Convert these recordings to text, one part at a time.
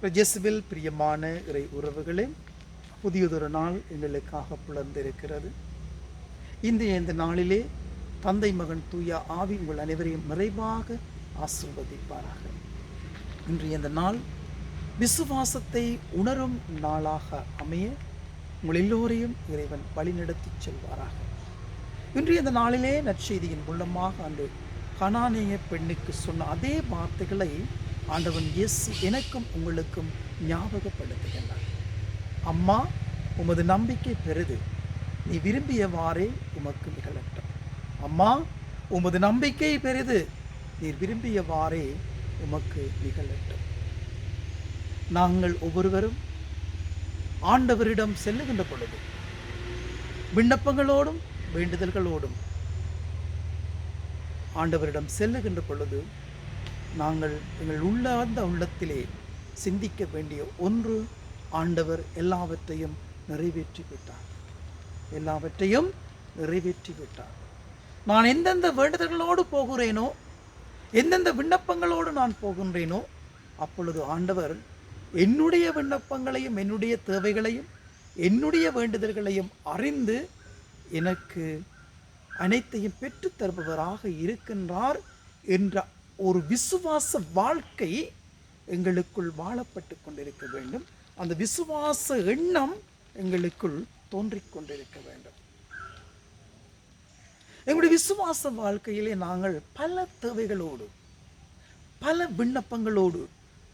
பிரஜஸ்வில் பிரியமான இறை உறவுகளே புதியதொரு நாள் எங்களுக்காக புலர்ந்திருக்கிறது இன்றைய இந்த நாளிலே தந்தை மகன் தூய ஆவி உங்கள் அனைவரையும் நிறைவாக ஆசிர்வதிப்பாராக. இன்றைய இந்த நாள் விசுவாசத்தை உணரும் நாளாக அமைய உங்கள் எல்லோரையும் இறைவன் வழிநடத்தி செல்வாராக. இன்றைய இந்த நாளிலே நற்செய்தியின் மூலமாக அந்த கனானேய பெண்ணுக்கு சொன்ன அதே வார்த்தைகளை ஆண்டவன் இயேசு எனக்கும் உங்களுக்கும் ஞாபகப்படுத்துகின்றார் அம்மா உமது நம்பிக்கை பெருது நீ விரும்பியவாறே உமக்கு நிகழட்டும். அம்மா உமது நம்பிக்கை பெரிது நீர் விரும்பியவாறே உமக்கு நிகழட்டும். நாங்கள் ஒவ்வொருவரும் ஆண்டவரிடம் செல்லுகின்ற பொழுது விண்ணப்பங்களோடும் வேண்டுதல்களோடும் ஆண்டவரிடம் செல்லுகின்ற பொழுது நாங்கள் எங்கள் உள்ளார்ந்த உள்ளத்திலே சிந்திக்க வேண்டிய ஒன்று ஆண்டவர் எல்லாவற்றையும் நிறைவேற்றி விட்டார். எல்லாவற்றையும் நிறைவேற்றி விட்டார். நான் எந்தெந்த வேண்டுதல்களோடு போகிறேனோ எந்தெந்த விண்ணப்பங்களோடு நான் போகின்றேனோ அப்பொழுது ஆண்டவர் என்னுடைய விண்ணப்பங்களையும் என்னுடைய தேவைகளையும் என்னுடைய வேண்டுதல்களையும் அறிந்து எனக்கு அனைத்தையும் பெற்றுத் தருபவராக இருக்கின்றார் என்ற ஒரு விசுவாச வாழ்க்கை எங்களுக்குள் வாழப்பட்டு கொண்டிருக்க வேண்டும். அந்த விசுவாச எண்ணம் எங்களுக்குள் தோன்றிக் கொண்டிருக்க வேண்டும். எங்களுடைய விசுவாச வாழ்க்கையிலே நாங்கள் பல தேவைகளோடு பல விண்ணப்பங்களோடு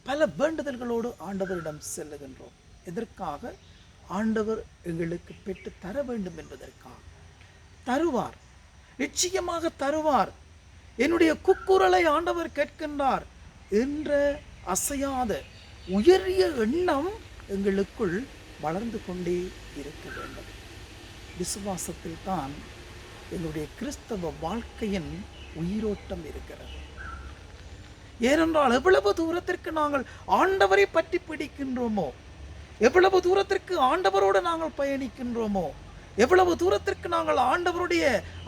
பல வேண்டுதல்களோடு ஆண்டவரிடம் செல்லுகின்றோம். எதற்காக? ஆண்டவர் எங்களுக்கு பெற்று தர வேண்டும் என்பதற்காக. தருவார். நிச்சயமாக தருவார். என்னுடைய குக்குரலை ஆண்டவர் கேட்கின்றார் என்ற அசையாத உயரிய எண்ணம் எங்களுக்குள் வளர்ந்து கொண்டே இருக்க வேண்டும். விசுவாசத்தில் தான் என்னுடைய கிறிஸ்தவ வாழ்க்கையின் உயிரோட்டம் இருக்கிறது. ஏனென்றால் எவ்வளவு தூரத்திற்கு நாங்கள் ஆண்டவரை பற்றி பிடிக்கின்றோமோ எவ்வளவு தூரத்திற்கு ஆண்டவரோடு நாங்கள் பயணிக்கின்றோமோ எவ்வளவு தூரத்திற்கு நாங்கள் ஆண்டவருடைய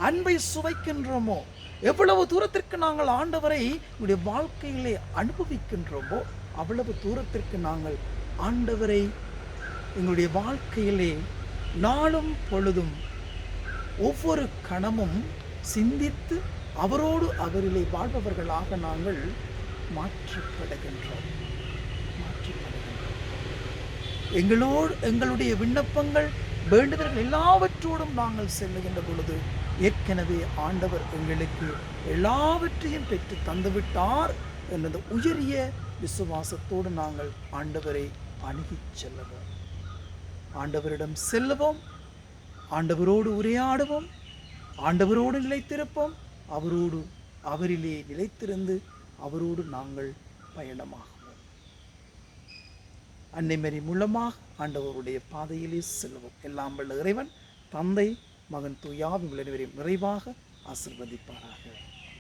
அன்பை சுவைக்கின்றோமோ எவ்வளவு தூரத்திற்கு நாங்கள் ஆண்டவரை நம்முடைய வாழ்க்கையிலே அனுபவிக்கின்றோமோ அவ்வளவு தூரத்திற்கு நாங்கள் ஆண்டவரை எங்களுடைய வாழ்க்கையிலே நாளும் பொழுதும் ஒவ்வொரு கணமும் சிந்தித்து அவரோடு அவரிலே வாழ்பவர்களாக நாங்கள் மாற்றப்படுகின்றோம். மாற்றப்படுகின்றோம். எங்களோடு எங்களுடைய விண்ணப்பங்கள் வேண்டுதல்கள் எல்லாவற்றோடும் நாங்கள் செல்லுகின்ற பொழுது ஏற்கனவே ஆண்டவர் எங்களுக்கு எல்லாவற்றையும் பெற்று தந்துவிட்டார் என்ற உயரிய விசுவாசத்தோடு நாங்கள் ஆண்டவரை அணுகிச் செல்லுவோம். ஆண்டவரிடம் செல்லுவோம். ஆண்டவரோடு உரையாடுவோம். ஆண்டவரோடு நிலைத்திருப்போம். அவரோடு அவரிலே நிலைத்திருந்து அவரோடு நாங்கள் பயணமாகுவோம். அன்னைமரி மூலமாக ஆண்டவருடைய பாதையிலே செல்வோம். எல்லாம் வல்ல இறைவன் தந்தை மகன் தூயாவி உள்ளனவரை நிறைவாக ஆசிர்வதிப்பாராக.